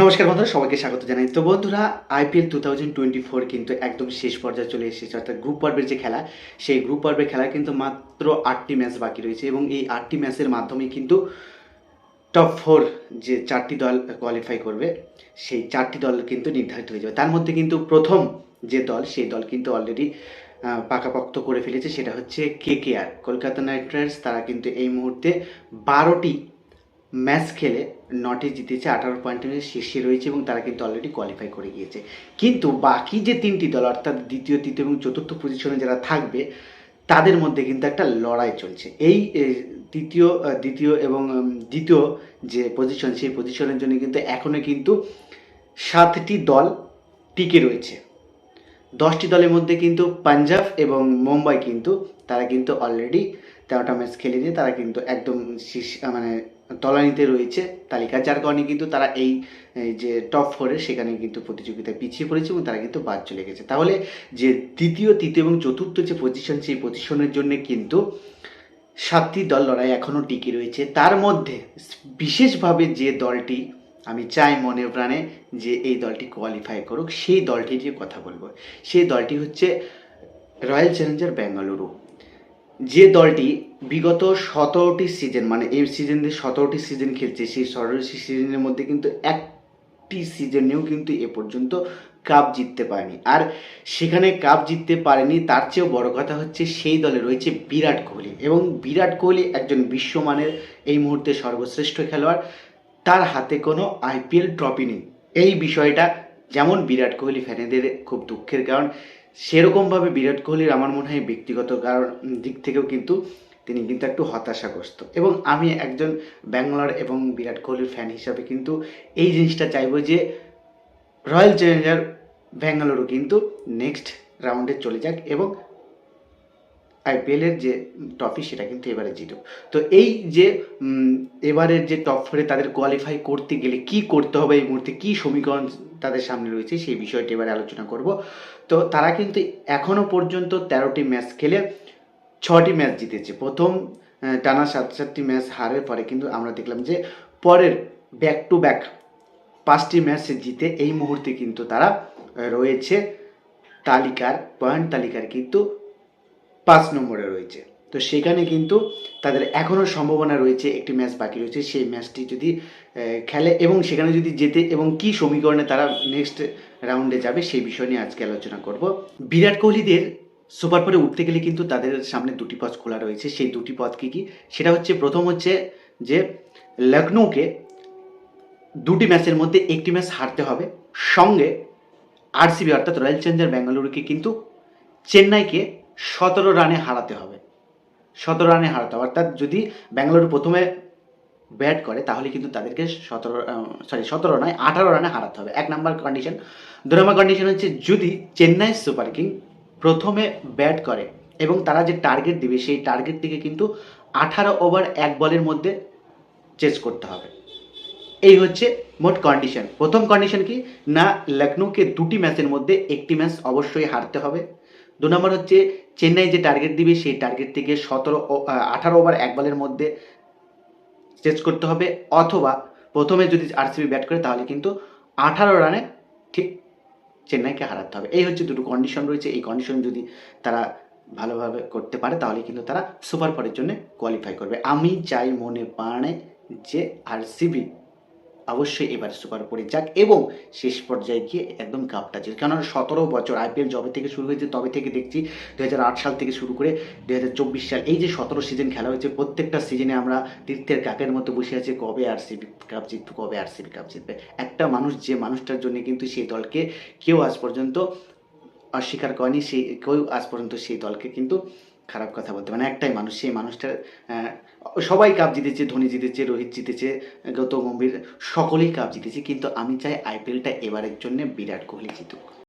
নমস্কার বন্ধুরা, সবাইকে স্বাগত জানাই। তো বন্ধুরা IPL two thousand twenty four কিন্তু একদম শেষ পর্যায়ে চলে এসেছে, অর্থাৎ গ্রুপ পর্বের যে খেলা, সেই গ্রুপ পর্বের খেলা কিন্তু মাত্র আটটি ম্যাচ বাকি রয়েছে এবং এই আটটি ম্যাচের মাধ্যমে কিন্তু টপ ফোর যে চারটি দল কোয়ালিফাই করবে, সেই চারটি দল কিন্তু নির্ধারিত হয়ে যাবে। তার মধ্যে কিন্তু প্রথম যে দল, সেই দল কিন্তু অলরেডি পাকাপোক্ত করে ফেলেছে, সেটা হচ্ছে K K R Kolkata Knight Riders. তারা কিন্তু এই মুহূর্তে বারোটি ম্যাচ খেলে নটি জিতেছে, আঠারো পয়েন্ট নিয়ে শীর্ষে রয়েছে এবং তারা কিন্তু অলরেডি কোয়ালিফাই করে গিয়েছে। কিন্তু বাকি যে তিনটি দল, অর্থাৎ দ্বিতীয়, তৃতীয় এবং চতুর্থ পজিশনে যারা থাকবে, তাদের মধ্যে কিন্তু একটা লড়াই চলছে। এই তৃতীয় দ্বিতীয় এবং দ্বিতীয় যে পজিশন সেই পজিশনের জন্য কিন্তু এখনও কিন্তু সাতটি দল টিকে রয়েছে। দশটি দলের মধ্যে কিন্তু পাঞ্জাব এবং মুম্বাই কিন্তু, তারা কিন্তু অলরেডি তেরোটা ম্যাচ খেলে নিয়ে তারা কিন্তু একদম শীর্ষ মানে তলানিতে রয়েছে তালিকা যার কারণে কিন্তু তারা এই যে টপ ফোরে সেখানে কিন্তু প্রতিযোগিতায় পিছিয়ে পড়েছে এবং তারা কিন্তু বাদ চলে গেছে। তাহলে যে দ্বিতীয়, তৃতীয় এবং চতুর্থ যে পজিশন সেই পজিশনের জন্য কিন্তু সাতটি দল লড়াই এখনও টিকে রয়েছে। তার মধ্যে বিশেষভাবে যে দলটি, আমি চাই মনে প্রাণে যে এই দলটি কোয়ালিফাই করুক, সেই দলটি নিয়ে কথা বলব। সেই দলটি হচ্ছে রয়্যাল চ্যালেঞ্জার বেঙ্গালুরু যে দলটি বিগত সতেরোটি সিজন মানে এই সিজন দিয়ে সতেরোটি সিজন খেলছে, সেই সতেরোটি সিজনের মধ্যে কিন্তু একটি সিজনেও কিন্তু এ পর্যন্ত কাপ জিততে পারেনি। আর সেখানে কাপ জিততে পারেনি, তার চেয়েও বড় কথা হচ্ছে সেই দলে রয়েছে বিরাট কোহলি। এবং বিরাট কোহলি একজন বিশ্বমানের এই মুহূর্তে সর্বশ্রেষ্ঠ খেলোয়াড়। তার হাতে কোনো আইপিএল ট্রফি নেই। এই বিষয়টা যেমন বিরাট কোহলি ফ্যানেদের খুব দুঃখের কারণ সেরকমভাবে বিরাট কোহলির আমার মনে হয় ব্যক্তিগত কারণ দিক থেকেও কিন্তু তিনি কিন্তু একটু হতাশাগ্রস্ত। এবং আমি একজন ব্যাঙ্গালোর এবং বিরাট কোহলির ফ্যান হিসাবে কিন্তু এই জিনিসটা চাইব যে রয়্যাল চ্যালেঞ্জার ব্যাঙ্গালুরু কিন্তু নেক্সট রাউন্ডে চলে যাক এবং আইপিএলের যে ট্রফি সেটা কিন্তু এবারে জিতুক তো এই যে এবারের যে টপ ফোরে তাদের কোয়ালিফাই করতে গেলে কি করতে হবে এই মুহূর্তে, কি সমীকরণ তাদের সামনে রয়েছে সেই বিষয়টি এবারে আলোচনা করব। তো তারা কিন্তু এখনও পর্যন্ত তেরোটি ম্যাচ খেলে ছটি ম্যাচ জিতেছে। প্রথম টানা সাত, সাতটি ম্যাচ হারের পরে কিন্তু আমরা দেখলাম যে পরের ব্যাক টু ব্যাক পাঁচটি ম্যাচ জিতে এই মুহূর্তে কিন্তু তারা রয়েছে তালিকার পয়েন্ট তালিকার কিন্তু পাঁচ নম্বরে রয়েছে। তো সেখানে কিন্তু তাদের এখনও সম্ভাবনা রয়েছে একটি ম্যাচ বাকি রয়েছে। সেই ম্যাচটি যদি খেলে এবং সেখানে যদি জেতে এবং কি সমীকরণে তারা নেক্সট রাউন্ডে যাবে সেই বিষয় নিয়ে আজকে আলোচনা করব। বিরাট কোহলিদের সুপার ফোরে উঠতে গেলে কিন্তু তাদের সামনে দুটি পথ খোলা রয়েছে। সেই দুটি পথ কী কী? সেটা হচ্ছে, প্রথম হচ্ছে যে লখনৌকে দুটি ম্যাচের মধ্যে একটি ম্যাচ হারতে হবে। সঙ্গে আরসিবি অর্থাৎ রয়্যাল চ্যালেঞ্জার বেঙ্গালুরুকে কিন্তু চেন্নাইকে সতেরো রানে হারাতে হবে। সতেরো রানে হারাতে হবে। অর্থাৎ যদি ব্যাঙ্গালোর প্রথমে ব্যাট করে, তাহলে কিন্তু তাদেরকে সতেরো সরি সতেরো নয়, আঠারো রানে হারাতে হবে। এক নাম্বার কন্ডিশন দু নম্বর কন্ডিশন হচ্ছে, যদি চেন্নাই সুপার কিং প্রথমে ব্যাট করে এবং তারা যে টার্গেট দিবে, সেই টার্গেটটিকে কিন্তু আঠারো ওভার এক বলের মধ্যে চেস করতে হবে। এই হচ্ছে মোট কন্ডিশন প্রথম কন্ডিশন কি? না লখনৌকে দুটি ম্যাচের মধ্যে একটি ম্যাচ অবশ্যই হারতে হবে। দু নম্বর হচ্ছে চেন্নাই যে টার্গেট দিবে, সেই টার্গেট থেকে সতেরো আঠারো ওভার এক বলের মধ্যে চেস করতে হবে। অথবা প্রথমে যদি আরসিবি ব্যাট করে, তাহলে কিন্তু আঠারো রানে ঠিক চেন্নাইকে হারাতে হবে। এই হচ্ছে দুটো কন্ডিশন রয়েছে। এই কন্ডিশন যদি তারা ভালোভাবে করতে পারে, তাহলে কিন্তু তারা সুপার ফোরের জন্য কোয়ালিফাই করবে। আমি চাই মনে প্রাণে যে আরসিবি অবশ্যই এবার সুপার ফোরে যাক এবং শেষ পর্যায়ে গিয়ে একদম কাপটা জিত কেননা সতেরো বছর আইপিএল জবে থেকে শুরু হয়েছে, তবে থেকে দেখছি দুই হাজার আট সাল থেকে শুরু করে দুই হাজার চব্বিশ সাল এই যে সতেরো সিজন খেলা হয়েছে, প্রত্যেকটা সিজনে আমরা তীর্থের কাকের মতো বসে আছি, কবে আরসিবি কাপ জিতবে, কবে আরসিবি কাপ জিতবে। একটা মানুষ যে মানুষটার জন্য কিন্তু সেই দলকে কেউ আজ পর্যন্ত অস্বীকার করেনি, সেই কেউ আজ পর্যন্ত সেই দলকে কিন্তু খারাপ কথা বলতে মানে একটাই মানুষ, সেই মানুষটার সবাই কাপ জিতেছে, ধোনি জিতেছে, রোহিত জিতেছে, গৌতম গম্ভীর সকলেই কাপ জিতেছে, কিন্তু আমি চাই আইপিএলটা এবারের জন্য বিরাট কোহলি জিতুক।